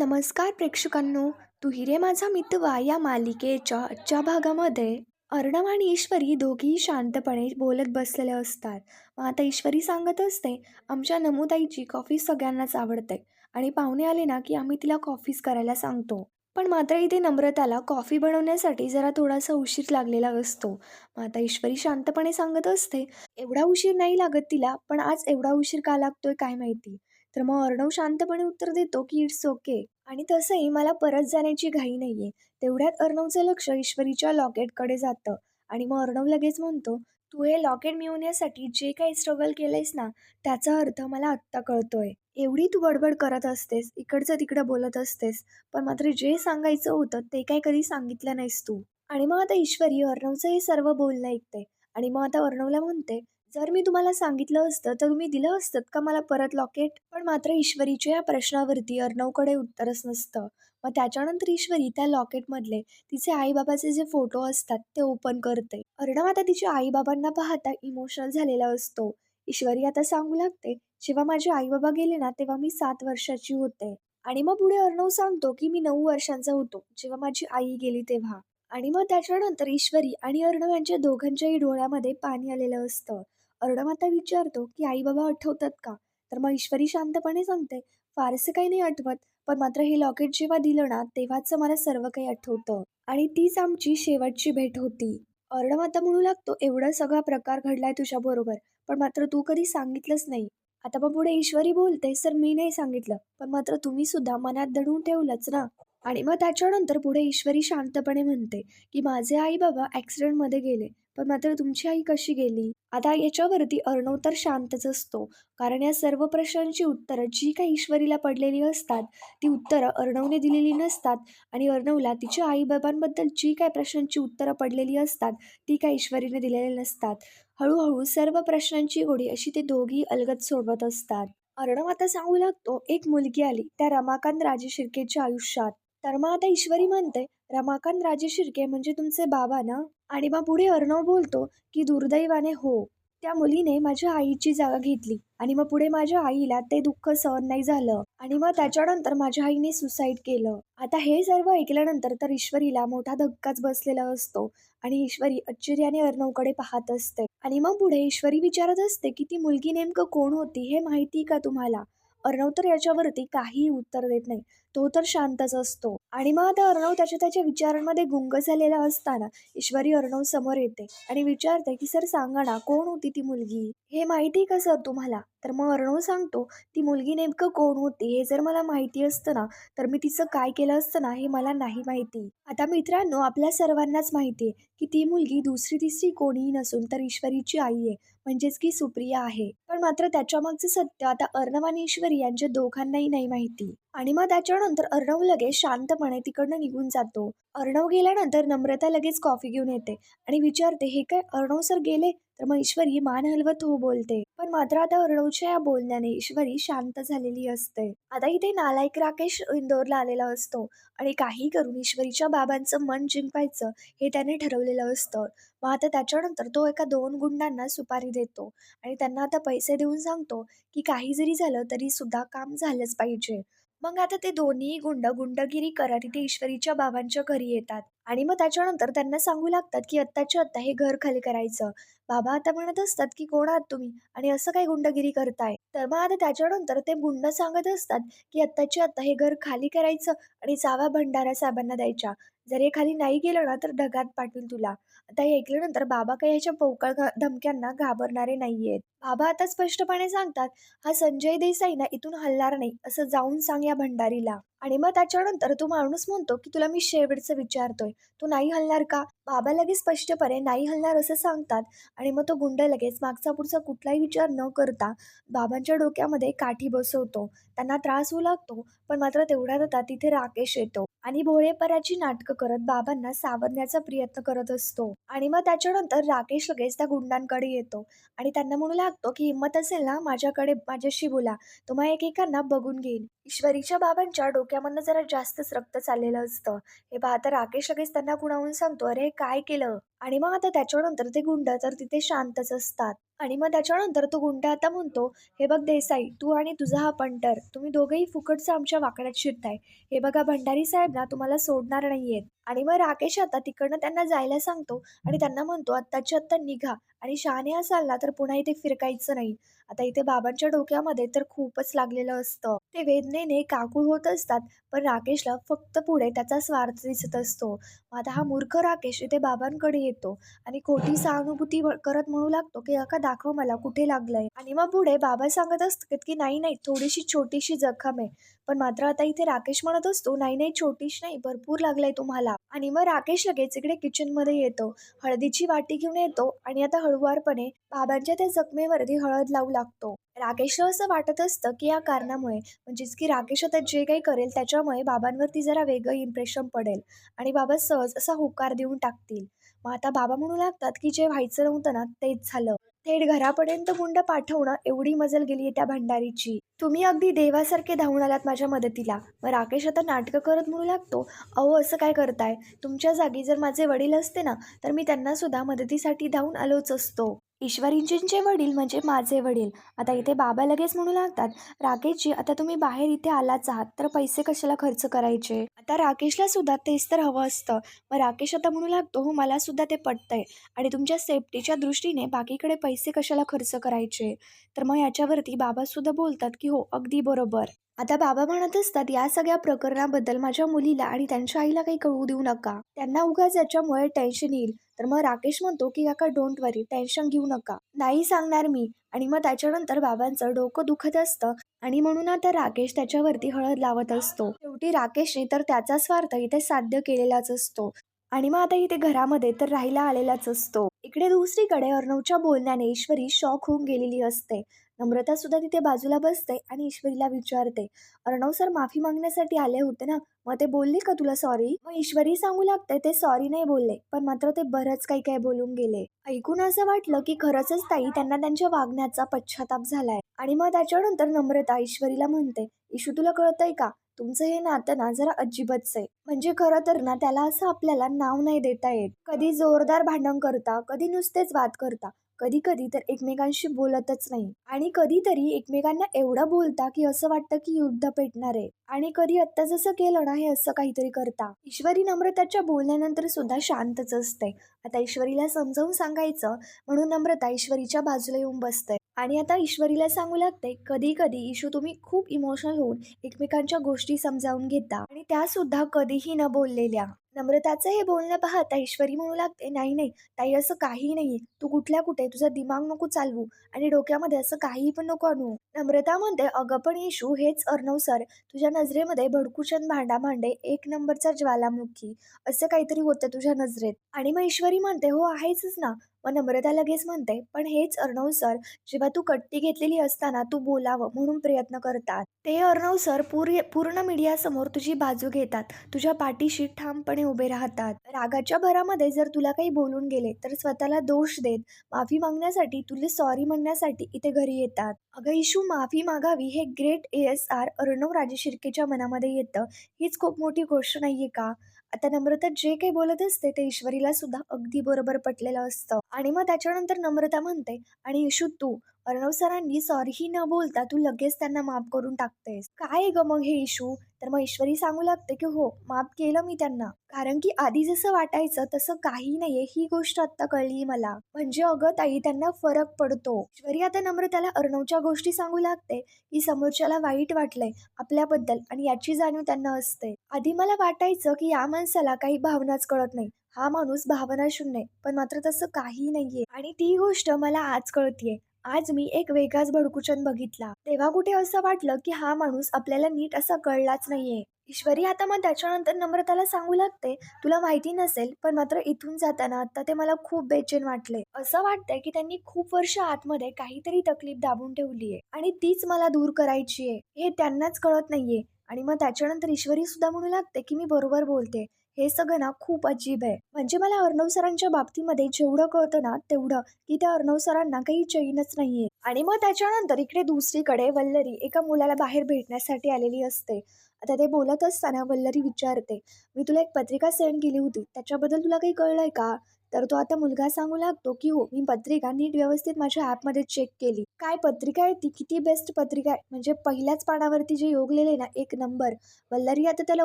नमस्कार प्रेक्षकांनो तू हिरे माझा मितवा या मालिकेच्या आजच्या भागामध्ये अर्णव आणि ईश्वरी दोघीही शांतपणे बोलत बसलेले असतात. मग आता ईश्वरी सांगत असते आमच्या नमुताईची कॉफी सगळ्यांनाच आवडते आणि पाहुणे आले ना की आम्ही तिला कॉफीज करायला सांगतो. पण मात्र इथे नम्रताला कॉफी बनवण्यासाठी जरा थोडासा उशीर लागलेला असतो. मग आता ईश्वरी शांतपणे सांगत असते एवढा उशीर नाही लागत तिला पण आज एवढा उशीर का लागतोय काय माहिती? तर मग अर्णव शांतपणे उत्तर देतो की इट्स ओके आणि तसंही मला परत जाण्याची घाई नाहीये. तेवढ्यात अर्णवचं लक्ष ईश्वरीच्या लॉकेटकडे जातं आणि मग अर्णव लगेच म्हणतो तू हे लॉकेट मिळवण्यासाठी जे काही स्ट्रगल केलंयस ना त्याचा अर्थ मला आत्ता कळतोय. एवढी तू बडबड करत असतेस इकडचं तिकडं बोलत असतेस पण मात्र जे सांगायचं होतं ते काही कधी सांगितलं नाहीस तू. आणि मग आता ईश्वरी अर्णवचं हे सर्व बोलणं ऐकते आणि मग आता अर्णवला म्हणते जर मी तुम्हाला सांगितलं असतं तर तुम्ही दिलं असतं का मला परत लॉकेट? पण मात्र ईश्वरीच्या या प्रश्नावरती अर्णवकडे उत्तरच नसतं. मग त्याच्यानंतर ईश्वरी त्या लॉकेटमधले तिचे आईबाबाचे जे फोटो असतात ते ओपन करते. अर्णव आता तिच्या आईबाबांना पाहता इमोशनल झालेला असतो. ईश्वरी आता सांगू लागते जेव्हा माझे आईबाबा गेले ना तेव्हा मी सात वर्षाची होते. आणि मग पुढे अर्णव सांगतो की मी नऊ वर्षांचा होतो जेव्हा माझी आई गेली तेव्हा. आणि मग त्याच्यानंतर ईश्वरी आणि अर्णव यांच्या दोघांच्याही डोळ्यामध्ये पाणी आलेलं असतं. अर्णव आता विचारतो की आई बाबा आठवतात का? तर मग ईश्वरी शांतपणे सांगते फारसं काही नाही आठवत पण मात्र हे लॉकेट जेव्हा दिलं ना तेव्हाच मला सर्व काही आठवतं. आणि तीच आमची शेवटची भेट होती. अर्णव आता म्हणू लागतो एवढा सगळा प्रकार घडलाय तुझ्याबरोबर पण मात्र तू कधी सांगितलंच नाही. आता मग पुढे ईश्वरी बोलते सर मी नाही सांगितलं पण मात्र तुम्ही सुद्धा मनात दडून ठेवलंच ना. आणि मग त्याच्यानंतर पुढे ईश्वरी शांतपणे म्हणते की माझे आई बाबा ॲक्सिडेंटमध्ये गेले पण मात्र तुमची आई कशी गेली? आता याच्यावरती अर्णव तर शांतच असतो. कारण या सर्व प्रश्नांची उत्तरं जी काही ईश्वरीला पडलेली असतात ती उत्तरं अर्णवने दिलेली नसतात आणि अर्णवला तिच्या आईबाबांबद्दल जी काही प्रश्नांची उत्तरं पडलेली असतात ती काही ईश्वरीने दिलेली नसतात. हळूहळू सर्व प्रश्नांची गोडी अशी ते दोघी अलगत सोडवत असतात. अर्णव आता सांगू लागतो एक मुलगी आली त्या रमाकांत राजे शिर्केच्या आयुष्यात. तर मग आता ईश्वरी म्हणते रमाकांत राजे शिर्के म्हणजे तुमचे बाबा ना? आणि मग पुढे अर्णव बोलतो की दुर्दैवाने हो. त्या मुलीने माझ्या आईची जागा घेतली आणि मग पुढे माझ्या आईला ते दुःख सहन नाही झालं. आणि मग त्याच्यानंतर माझ्या आईने सुसाईड केलं. आता हे सर्व ऐकल्यानंतर तर ईश्वरीला मोठा धक्काच बसलेला असतो आणि ईश्वरी आश्चर्याने अर्णवकडे पाहत असते. आणि मग पुढे ईश्वरी विचारत असते की ती मुलगी नेमकं कोण होती हे माहिती का तुम्हाला? अर्णव तर याच्यावरती काहीही उत्तर देत नाही. तो तर शांतच असतो. आणि मग आता अर्णव त्याच्या त्याच्या विचारांमध्ये गुंग झालेला असताना ईश्वरी अर्णव समोर येते आणि विचारते की सर सांगा ना कोण होती ती मुलगी? हे माहिती का सर तुम्हाला? तर मग अर्णव सांगतो ती मुलगी नेमकं कोण होती? हे जर मला माहिती असतं ना तर मी तिचं काय केलं असतं ना हे मला नाही माहिती. आता मित्रांनो आपल्या सर्वांनाच माहिती आहे की ती मुलगी दुसरी तिसरी कोणीही नसून तर ईश्वरीची आई आहे म्हणजेच की सुप्रिया आहे. पण मात्र त्याच्यामागचं सत्य आता अर्णव आणि ईश्वरी यांच्या दोघांनाही नाही माहिती. आणि मग त्याच्यानंतर अर्णव लगेच शांतपणे तिकडनं निघून जातो. अर्णव गेल्यानंतर नम्रता लगेच कॉफी घेऊन येते आणि विचारते हे काय अर्णव सर गेले? तर मग ईश्वरी मान हलवत हो बोलते. पण मात्र आता अर्णवच्या या बोलण्याने ईश्वरी शांत झालेली असते. आता इथे नालायक राकेश इंदोरला आलेला असतो आणि काही करून ईश्वरीच्या बाबांचं मन जिंकायचं हे त्याने ठरवलेलं असतं. मग आता त्याच्यानंतर तो एका दोन गुंडांना सुपारी देतो आणि त्यांना आता पैसे देऊन सांगतो की काही जरी झालं तरी सुद्धा काम झालंच पाहिजे. मग आता ते दोन्ही गुंड गुंडगिरी करत इथे ईश्वरीच्या बाबांच्या घरी येतात. आणि मग त्याच्यानंतर त्यांना सांगू लागतात की आत्ताच्या आत्ता हे घर खाली करायचं. बाबा आता म्हणत असतात की कोण आहात तुम्ही? आणि असं काय गुंडगिरी करताय? तर मग आता त्याच्यानंतर ते गुंड सांगत असतात की आत्ताच्या आत्ता हे घर खाली करायचं आणि चावा भंडारा साहेबांना द्यायच्या. जर हे खाली नाही गेलं ना तर ढगात पाठवील तुला. आता हे ऐकल्यानंतर बाबा काही ह्याच्या पोकळ घा- धमक्यांना घाबरणारे नाहीयेत. बाबा आता स्पष्टपणे सांगतात हा संजय देसाई ना इथून हलणार नाही असं जाऊन सांग या भंडारीला. आणि मग त्याच्यानंतर तो माणूस म्हणतो की तुला मी शेवटचं विचारतोय. तू नाही हलणार का? बाबा लगेच स्पष्टपणे नाही हलणार असं सांगतात. आणि मग तो गुंड लगेच मागचा पुढचा कुठलाही विचार न करता बाबांच्या डोक्यामध्ये काठी बसवतो. त्यांना त्रास होऊ लागतो पण मात्र तेवढ्यात आता तिथे राकेश येतो आणि भोळेपराची नाटकं करत बाबांना सावरण्याचा प्रयत्न करत असतो. आणि मग त्याच्यानंतर राकेश लगेच त्या गुंडांकडे येतो आणि त्यांना म्हणू लागतो की हिंमत असेल ना माझ्याकडे माझ्याशी बोला. तुम्हा एकेकांना बघून घेईन. ईश्वरीच्या बाबांच्या डोक्यामधनं जरा जास्तच रक्त चाललेलं असतं. हे पाहता राकेश लगेच त्यांना गुणावून सांगतो अरे काय केलं? आणि मग आता त्याच्यानंतर ते गुंड तर तिथे शांतच असतात. आणि मग त्याच्यानंतर तो गुंड आता म्हणतो हे बघ देसाई तू आणि तुझा हा पंटर तुम्ही दोघेही फुकटचं आमच्या वाकड्यात शिरताय. हे बघा भंडारी साहेब ना तुम्हाला सोडणार नाहीयेत. आणि मग राकेश आता तिकडनं त्यांना जायला सांगतो आणि त्यांना म्हणतो आत्ताच्या आत्ता निघा आणि शहाणे असाल ना तर पुन्हा इथे फिरकायचं नाही. आता इथे बाबांच्या डोक्यामध्ये तर खूपच लागलेलं असतं. ते वेदनेने काकूळ होत असतात पण राकेशला फक्त पुढे त्याचा स्वार्थ दिसत असतो. आता हा मूर्ख राकेश इथे बाबांकडे येतो आणि खोटी सहानुभूती करत म्हणू लागतो की अका दाखव मला कुठे लागलंय. आणि मग पुढे बाबा सांगत असतात की नाही नाही थोडीशी छोटीशी जखम आहे. पण मात्र आता इथे राकेश म्हणत असतो नाही नाही छोटीशी नाही भरपूर लागलंय तुम्हाला. आणि मग राकेश लगेच इकडे किचनमध्ये येतो. हळदीची वाटी घेऊन येतो आणि आता हळुवारपणे बाबांच्या त्या जखमेवरती हळद लावू लागतो. राकेशला असं वाटत असतं की या कारणामुळे म्हणजेच की राकेश आता जे काही करेल त्याच्यामुळे बाबांवरती जरा वेगळं इम्प्रेशन पडेल आणि बाबा सहज असा होकार देऊन टाकतील. मग आता बाबा म्हणू लागतात की जे व्हायचं नव्हतं ना तेच झालं. थेट घरापर्यंत गुंड पाठवणं एवढी मजल गेली आहे त्या भंडारीची. तुम्ही अगदी देवासारखे धावून आलात माझ्या मदतीला. मग राकेश आता नाटकं करत म्हणू लागतो? अहो असं काय करताय? तुमच्या जागी जर माझे वडील असते ना तर मी त्यांना सुद्धा मदतीसाठी धावून आलोच असतो. ईश्वरींजींचे वडील म्हणजे माझे वडील. आता इथे बाबा लगेच म्हणू लागतात राकेशजी आता तुम्ही बाहेर इथे आलाच आहात तर पैसे कशाला खर्च करायचे? आता राकेशला सुद्धा तेच तर हवं असतं. मग राकेश आता म्हणू लागतो हो मला सुद्धा ते पटतंय आणि तुमच्या सेफ्टीच्या दृष्टीने बाकीकडे पैसे कशाला खर्च करायचे? तर मग याच्यावरती बाबासुद्धा बोलतात की हो अगदी बरोबर. आता बाबा म्हणत असतात या सगळ्या प्रकरणाबद्दल माझ्या मुलीला आणि त्यांच्या आईला काही कळू देऊ नका. त्यांना उगाच याच्यामुळे टेन्शन येईल. तर मग राकेश म्हणतो की काका डोंट वरी टेन्शन घेऊ नका. नाही सांगणार मी. आणि मग त्याच्यानंतर बाबांचं डोकं दुखत असतं आणि म्हणून आता राकेश त्याच्यावरती हळद लावत असतो. शेवटी राकेशने तर त्याचा स्वार्थ इथे साध्य केलेलाच असतो. आणि मग आता इथे घरामध्ये तर राहायला आलेलाच असतो. इकडे दुसरीकडे अर्णवच्या बोलण्याने ईश्वरी शॉक होऊन गेलेली असते. नम्रता सुद्धा तिथे बाजूला बसते आणि ईश्वरीला विचारते. अर्णव सर माफी मागण्यासाठी आले होते ना? मग ते बोलले का तुला सॉरी मग ईश्वरी सांगू लागते ते सॉरी नाही बोलले पण मात्र ते बरंच काही काही बोलून गेले. ऐकून असं वाटलं की खरंच ताई त्यांना त्यांच्या वागण्याचा पश्चाताप झालाय. आणि मग त्याच्यानंतर नम्रता ईश्वरीला म्हणते इशू तुला कळतंय का? तुमचं हे नातं ना जरा अजिबातच आहे. म्हणजे खरं तर ना त्याला असं आपल्याला नाव नाही देता येत. कधी जोरदार भांडण करता कधी नुसतेच वाद करता. कधी कधी तर एकमेकांशी बोलतच नाही. आणि कधीतरी एकमेकांना एवढं बोलता की असं वाटतं की युद्ध पेटणार आहे. आणि कधी आत्ता जसं केलं ना हे असं काहीतरी करता. ईश्वरी नम्रताच्या बोलण्यानंतर सुद्धा शांतच असते. आता ईश्वरीला समजावून सांगायचं म्हणून नम्रता ईश्वरीच्या बाजूला येऊन बसते. आणि आता ईश्वरीला सांगू लागते कधी कधी इशू तुम्ही खूप इमोशनल होऊन एकमेकांच्या गोष्टी समजावून घेता. आणि त्या सुद्धा कधीही न बोललेल्या. नम्रताचं हे बोलणं पाहता ईश्वरी म्हणू लागते नाही नाही ताई असं काही नाही तू कुठल्या कुठे तुझा दिमाग नको चालवू आणि डोक्यामध्ये असं काही पण नको आणू. नम्रता म्हणते अगं पण इशू हेच अर्णव सर तुझ्या नजरेमध्ये भडकुचंद भांडा भांडे एक नंबरचा ज्वालामुखी. असं काहीतरी होतं तुझ्या नजरेत. आणि मग ईश्वरी म्हणते हो आहेच ना. मग नम्रता लगेच म्हणते पण हेच अर्णव सर जेव्हा तू कट्टी घेतलेली असताना तू बोलावं म्हणून प्रयत्न करतात. ते अर्णव सर पूर्ण पूर्ण मीडियासमोर तुझी बाजू घेतात. तुझ्या पाठीशी ठामपणे उभे राहतात. रागाच्या भरामध्ये जर तुला काही बोलून गेले तर स्वतःला दोष देत माफी मागण्यासाठी तुला सॉरी म्हणण्यासाठी इथे घरी येतात. अगं इशू माफी मागावी हे great A S R Arnav राजशिर्केच्या मनामध्ये येतं. हीच खूप मोठी गोष्ट नाहीये का? आता नम्रता जे काही बोलत असते ते ईश्वरीला सुद्धा अगदी बरोबर पटलेलं असतं. आणि मग त्याच्यानंतर नम्रता म्हणते आणि इशू तू अर्णव सरांनी सॉरीही न बोलता तू लगेच त्यांना माफ करून टाकतेस. काय ग मग हे इशू तर मग ईश्वरी सांगू लागते की हो माफ केलं मी त्यांना. कारण की आधी जसं वाटायचं तसं काही नाहीये. ही गोष्ट आता कळली मला. म्हणजे अगं ताई त्यांना फरक पडतो. ईश्वरी आता नम्रताला अर्णवच्या गोष्टी सांगू लागते की समोरच्याला वाईट वाटलंय आपल्याबद्दल आणि याची जाणीव त्यांना असते. आधी मला वाटायचं की या माणसाला काही भावनाच कळत नाही. हा माणूस भावना शून्य पण मात्र तसं काही नाहीये. आणि ती गोष्ट मला आज कळतीये. आज मी एक वेगळाच भडकुचन बघितला. तेव्हा कुठे असं वाटलं की हा माणूस आपल्याला नीट असा कळलाच नाहीये. ईश्वरी आता मग त्याच्यानंतर नम्रताला सांगू लागते? तुला माहिती नसेल पण मात्र इथून जाताना आता ते मला खूप बेचैन वाटले. असं वाटतंय की त्यांनी खूप वर्ष आतमध्ये काहीतरी तकलीफ दाबून ठेवली आहे आणि तीच मला दूर करायची आहे हे त्यांनाच कळत नाहीये. आणि मग त्याच्यानंतर ईश्वरी सुद्धा म्हणू लागते की मी बरोबर बोलते. हे सगळं ना खूप अजीब आहे. म्हणजे मला अर्णव सरांच्या बाबतीमध्ये जेवढं कळतं ना तेवढं की त्या अर्णव सरांना काही चैनच नाहीये. आणि मग त्याच्यानंतर इकडे दुसरीकडे वल्लरी एका मुलाला बाहेर भेटण्यासाठी आलेली असते. आता ते बोलत असताना वल्लरी विचारते मी तुला एक पत्रिका सेंड केली होती त्याच्याबद्दल तुला काही कळलंय का? तर तो आता मुलगा सांगू लागतो की हो मी पत्रिका नीट व्यवस्थित माझ्या ॲपमध्ये चेक केली. काय पत्रिका आहे ती? किती बेस्ट पत्रिका आहे? म्हणजे पहिल्याच पानावरती जे योगलेले ना एक नंबर वल्लरी आता त्याला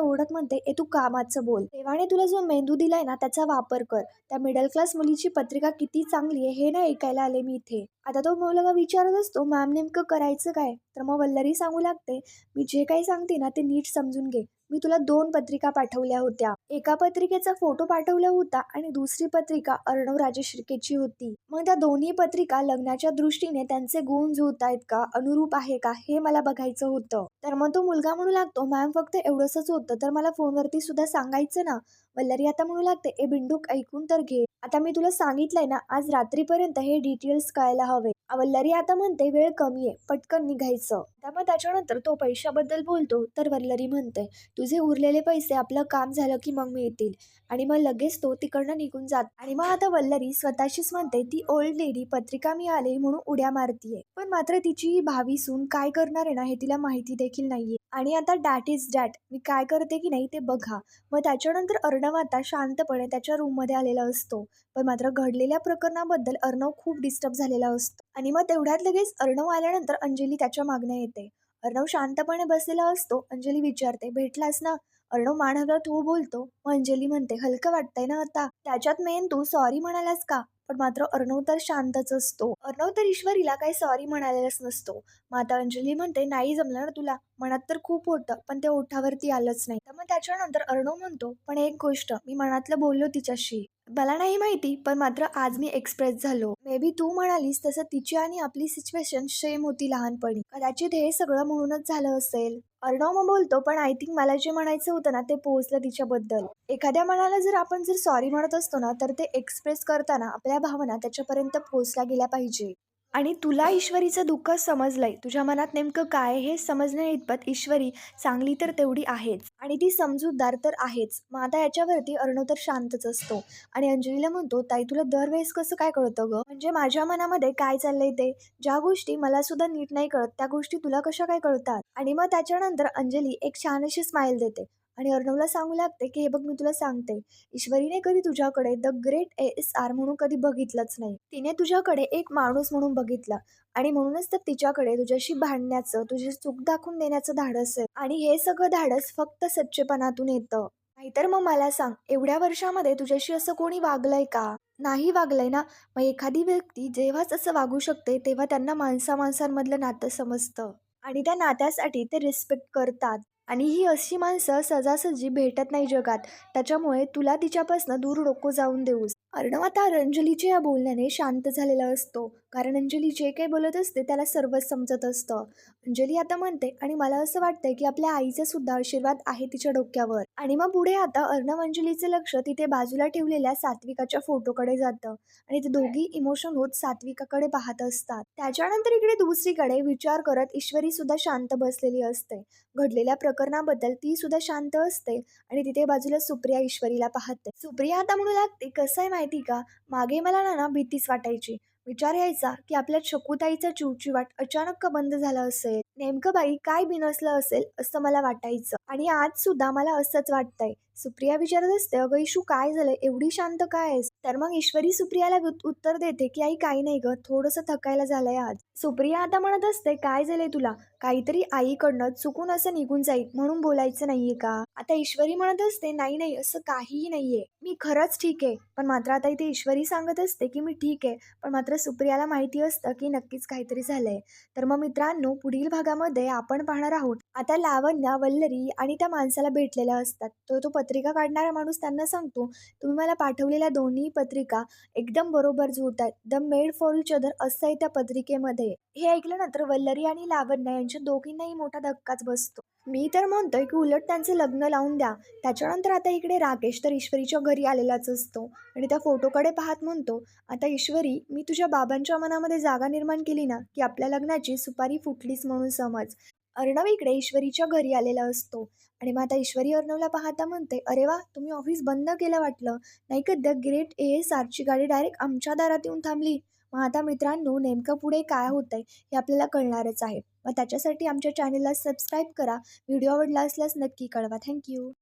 ओळख म्हणते. ए तू कामाचं बोल. देवाने तुला जो मेंदू दिलाय ना त्याचा वापर कर. त्या मिडल क्लास मुलीची पत्रिका किती चांगली आहे हे नाही ऐकायला आले मी इथे. आता तो मुलगा विचारत असतो मॅम नेमकं करायचं काय? तर मग वल्लरी सांगू लागते मी जे काही सांगते ना ते नीट समजून घे. मी तुला दोन पत्रिका पाठवल्या होत्या. एका पत्रिकेचा फोटो पाठवला होता आणि दुसरी पत्रिका अर्णव राजेशिर्केची होती. मग त्या दोन्ही पत्रिका लग्नाच्या दृष्टीने त्यांचे गुण जुळत आहेत का अनुरूप आहे का हे मला बघायचं होतं. तर मग तो मुलगा म्हणू लागतो मॅम फक्त एवढंच होतं तर मला फोनवरती सुद्धा सांगायचं ना? वल्लरी आता म्हणू लागते ए बिंडूक ऐकून तर घे. आता मी तुला सांगितलंय ना आज रात्रीपर्यंत हे डिटेल्स कळायला हवे. वल्लरी आता म्हणते वेळ कमी आहे पटकन निघायचं. मग त्याच्यानंतर तो पैशाबद्दल बोलतो तर वल्लरी म्हणते तुझे उरलेले पैसे आपलं काम झालं की मग मिळतील. आणि मग लगेच तो तिकडनं निघून जात. आणि मग आता वल्लरी स्वतःशीच म्हणते ती ओल्ड लेडी पत्रिका मिळाली म्हणून उड्या मारतीये. पण मात्र तिची भावी सून काय करणार आहे ना हे तिला माहिती देखील नाहीये. आणि आता डॅट इज डॅट मी काय करते की नाही ते बघा. मग त्याच्यानंतर अर्णव आता शांतपणे त्याच्या रूममध्ये आलेला असतो. पण मात्र घडलेल्या प्रकरणाबद्दल अर्णव खूप डिस्टर्ब झालेला असतो. आणि मग तेवढ्यात लगेच अर्णव आल्यानंतर अंजली त्याच्या मागण्या येते. अर्णव शांतपणे बसलेला असतो. अंजली विचारते भेटलास ना? अर्णव मान हलवत हो बोलतो. मग अंजली म्हणते हलकं वाटतंय ना आता. त्याच्यात मेन तू सॉरी म्हणालास का? पण मात्र अर्णव तर शांतच असतो. अर्णव तर ईश्वरीला काही सॉरी म्हणालेलाच नसतो. माता अंजली म्हणते नाही जमलं ना तुला. मनात तर खूप होतं पण ते ओठावरती आलंच नाही. तर मग त्याच्यानंतर अर्णव म्हणतो पण एक गोष्ट मी मनातलं बोललो तिच्याशी. मला नाही माहिती पण मात्र आज मी एक्सप्रेस झालो. मे बी तू म्हणालीस तसं तिची आणि आपली सिच्युएशन सेम होती लहानपणी. कदाचित हे सगळं म्हणूनच झालं असेल. अर्णव मग बोलतो पण आय थिंक मला जे म्हणायचं होतं ना ते पोहोचलं तिच्याबद्दल. एखाद्या मनाला जर आपण जर सॉरी म्हणत असतो ना तर ते एक्सप्रेस करताना आपल्या भावना त्याच्यापर्यंत पोहोचल्या गेल्या पाहिजे. आणि तुला ईश्वरीचं दुःख समजलंय. तुझ्या मनात नेमकं काय हे समजण्या इतपत ईश्वरी चांगली तर तेवढी आहेच. आणि ती समजूतदार तर आहेच. मग आता याच्यावरती अर्णव तर शांतच असतो. आणि अंजलीला म्हणतो ताई तुला दरवेळेस कसं काय कळतं ग? म्हणजे माझ्या मनामध्ये काय चाललंय ते? ज्या गोष्टी मला सुद्धा नीट नाही कळत त्या गोष्टी तुला कशा काय कळतात? आणि मग त्याच्यानंतर अंजली एक छान अशी स्माईल देते. आणि अर्णवला सांगू लागते की हे बघ मी तुला सांगते. ईश्वरीने कधी तुझ्याकडे the great A S R म्हणून कधी बघितलंच नाही. तिने तुझ्याकडे एक माणूस म्हणून बघितला आणि म्हणूनच तर तिच्याकडे तुझ्याशी भांडण्याचं तुझी चूक दाखवून देण्याचं धाडस आहे. आणि हे सगळं धाडस फक्त सच्चेपणातून येतं. नाहीतर मग मला सांग एवढ्या वर्षामध्ये तुझ्याशी असं कोणी वागलंय का? नाही वागलंय ना? मग एखादी व्यक्ती जेव्हाच असं वागू शकते तेव्हा त्यांना माणसा माणसांमधलं नातं समजतं. आणि त्या नात्यासाठी ते रिस्पेक्ट करतात. आणि ही अशी माणसं सहजासहजी भेटत नाही जगात. त्याच्यामुळे तुला तिच्यापासून दूर नको जाऊन देऊस. अर्णव आता अंजलीच्या या बोलण्याने शांत झालेला असतो. कारण अंजली जे काही बोलत असते त्याला सर्वच समजत असतं. अंजली आता म्हणते आणि मला असं वाटतंय की आपल्या आईचा सुद्धा आशीर्वाद आहे तिच्या डोक्यावर. आणि मग पुढे आता अर्णव अंजलीचं लक्ष तिथे बाजूला ठेवलेल्या सात्विकाच्या फोटोकडे जातं. आणि ते दोघी इमोशन होत सात्विकाकडे पाहत असतात. त्याच्यानंतर इकडे दुसरीकडे विचार करत ईश्वरी सुद्धा शांत बसलेली असते. घडलेल्या प्रकरणाबद्दल ती सुद्धा शांत असते. आणि तिथे बाजूला सुप्रिया ईश्वरीला पाहते. सुप्रिया आता म्हणू लागते कसं आहे माहिती का? मागे मला ना ना भीतीच वाटायची. विचार यायचा की आपल्या छकुताईचा चिवचिवाट अचानक का बंद झाला असेल? नेमकं बाई काय बिनसलं असेल असं मला वाटायचं. आणि आज सुद्धा मला असंच वाटतंय. सुप्रिया विचारत असते अगं इशू काय झालं एवढी शांत काय आहेस? तर मग ईश्वरी सुप्रियाला उत्तर देते की आई काही नाही ग. थोडंसं थकायला झालंय आज. सुप्रिया आता म्हणत असते काय झालंय तुला? काहीतरी आईकडनं चुकून असं निघून जाईल म्हणून बोलायचं नाहीये का? आता ईश्वरी म्हणत असते नाही नाही असं काहीही नाहीये. मी खरंच ठीक आहे. पण मात्र आता इथे ईश्वरी सांगत असते की मी ठीक आहे. पण मात्र सुप्रियाला माहिती असतं की नक्कीच काहीतरी झालंय. तर मग मित्रांनो पुढील भागामध्ये आपण पाहणार आहोत. आता लावण्या वल्लरी आणि त्या माणसाला भेटलेल्या असतात. तो तो पत्रिका काढणारा माणूस त्यांना सांगतो तुम्ही मला पाठवलेल्या दोन्ही पत्रिका एकदम बरोबर जुळतात the made for each other असं आहे त्या पत्रिकेमध्ये. हे ऐकल्यानंतर वल्लरी आणि लावण्या यांच्या दोघींनाही मोठा धक्काच बसतो. मी तर म्हणतोय की उलट त्यांचं लग्न लावून द्या. त्याच्यानंतर आता इकडे राकेश तर ईश्वरीच्या घरी आलेलाच असतो. आणि त्या फोटोकडे पाहत म्हणतो आता ईश्वरी मी तुझ्या बाबांच्या मनामध्ये जागा निर्माण केली ना की आपल्या लग्नाची सुपारी फुटलीच म्हणून समज. अर्णव इकडे ईश्वरीच्या घरी आलेला असतो. आणि मग आता ईश्वरी अर्णवला पाहता म्हणते अरे वा तुम्ही ऑफिस बंद केलं वाटलं. नाही का द ग्रेट ए एस आरची गाडी डायरेक्ट आमच्या दारात येऊन थांबली. मग आता मित्रांनो नेमकं पुढे काय होतं आहे हे आपल्याला कळणारच आहे. मग त्याच्यासाठी आमच्या चॅनेलला सबस्क्राईब करा. व्हिडिओ आवडला असल्यास नक्की कळवा. थँक्यू